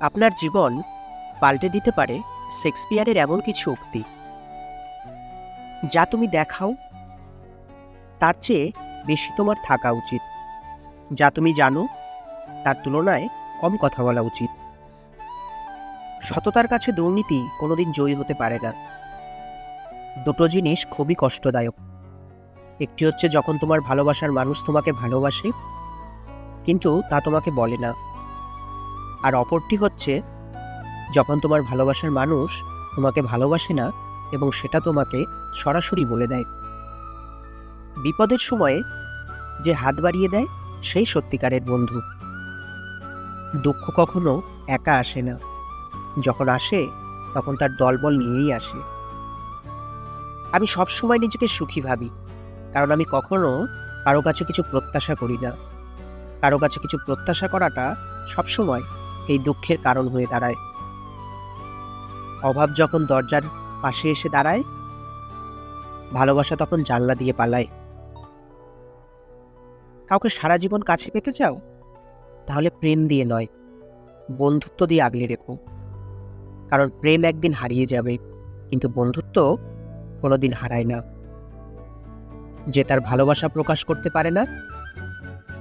আপনার জীবন পাল্টে দিতে পারে শেক্সপিয়ারের এমন কিছু উক্তি। যা তুমি দেখাও, তার চেয়ে বেশি তোমার থাকা উচিত। যা তুমি জানো, তার তুলনায় কম কথা বলা উচিত। সততার কাছে দুর্নীতি কোনোদিন জয়ী হতে পারে না। দুটো জিনিস খুবই কষ্টদায়ক। একটি হচ্ছে যখন তোমার ভালোবাসার মানুষ তোমাকে ভালোবাসে, কিন্তু তা তোমাকে বলে না। আর অপরটি হচ্ছে, যখন তোমার ভালোবাসার মানুষ তোমাকে ভালোবাসে না এবং সেটা তোমাকে সরাসরি বলে দেয়। বিপদের সময়ে যে হাত বাড়িয়ে দেয়, সেই সত্যিকারের বন্ধু। দুঃখ কখনো একা আসে না। যখন আসে, তখন তার দলবল নিয়েই আসে। আমি সবসময় নিজেকে সুখী ভাবি, কারণ আমি কখনো কারও কাছে কিছু প্রত্যাশা করি না। কারও কাছে কিছু প্রত্যাশা করাটা সবসময় এই দুঃখের কারণ হয়ে দাঁড়ায়। অভাব যখন দরজার পাশে এসে দাঁড়ায়, ভালোবাসা তখন জানলা দিয়ে পালায়। কাউকে সারা জীবন কাছে পেতে চাও? তাহলে প্রেম দিয়ে নয়, বন্ধুত্ব দিয়ে আগলে রেখো। কারণ প্রেম একদিন হারিয়ে যাবে, কিন্তু বন্ধুত্ব কোনোদিন হারায় না। যে তার ভালোবাসা প্রকাশ করতে পারে না,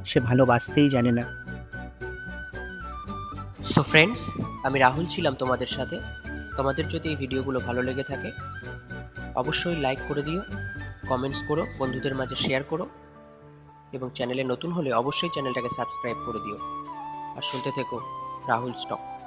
সে ভালোবাসতেই জানে না। সো ফ্রেন্ডস আমি রাহুল ছিলাম তোমাদের সাথে। তোমাদের যদি এই ভিডিওগুলো ভালো লেগে থাকে, অবশ্যই লাইক করে দিও কমেন্টস করো, বন্ধুদের মাঝে শেয়ার করো, এবং চ্যানেলে নতুন হলে অবশ্যই চ্যানেলটাকে সাবস্ক্রাইব করে দিও। আর শুনতে থেকো রাহুল স্টক